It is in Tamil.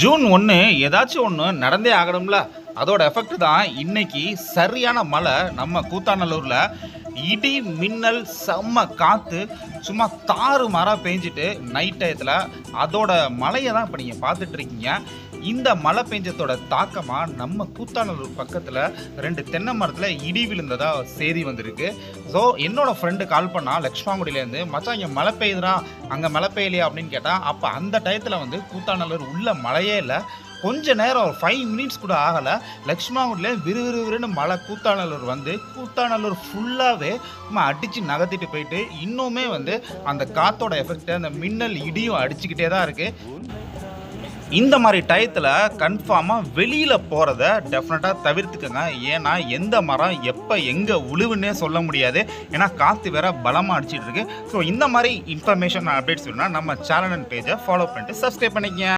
ஜூன் ஒன்று ஏதாச்சும் ஒன்று நடந்தே ஆகணும்ல. அதோட எஃபெக்ட் தான் இன்னைக்கு சரியான மழை நம்ம கூத்தாநல்லூரில் இடி மின்னல் செம்ம காற்று சும்மா தாறு மாறாக பெஞ்சிட்டு நைட் டயத்தில் அதோட மழையை தான் இப்போ நீங்கள் பார்த்துட்ருக்கீங்க. இந்த மழை பெஞ்சத்தோட தாக்கமாக நம்ம கூத்தாநல்லூர் பக்கத்தில் ரெண்டு தென்னை மரத்தில் இடி விழுந்ததாக செய்தி வந்திருக்கு. ஸோ என்னோட ஃப்ரெண்டு கால் பண்ணால் லக்ஷ்மாங்குடியிலேருந்து மச்சான் இங்கே மழை பெய்யுதுனா அங்கே மழை பெய்யலையா? அப்படின்னு கேட்டால் அப்போ அந்த டயத்தில் வந்து கூத்தாநல்லூர் உள்ள மழையே இல்லை. கொஞ்ச நேரம் ஒரு ஃபைவ் மினிட்ஸ் கூட ஆகலை. லக்ஷ்மாங்குடியில் விறுவிறுவிறுன்னு மழை கூத்தாநல்லூர் வந்து கூத்தாநல்லூர் ஃபுல்லாகவே நம்ம அடித்து நகர்த்திட்டு போயிட்டு இன்னுமே வந்து அந்த காத்தோட எஃபெக்ட் அந்த மின்னல் இடியும் அடிச்சுக்கிட்டே தான் இருக்குது இந்த மாதிரி டயத்தில் கன்ஃபார்மாக வெளியில் போகிறத டெஃபினட்டாக தவிர்த்துக்கங்க. ஏன்னா எந்த மரம் எப்போ எங்கே உழுவுன்னே சொல்ல முடியாது. ஏன்னா காற்று வேற பலமாக அடிச்சிட்டு இருக்கு. ஸோ இந்த மாதிரி இன்ஃபர்மேஷன் அப்டேட்ஸ் வேணும்னா நம்ம சேனல் அண்ட் பேஜை ஃபாலோ பண்ணிட்டு சப்ஸ்கிரைப் பண்ணிக்கங்க.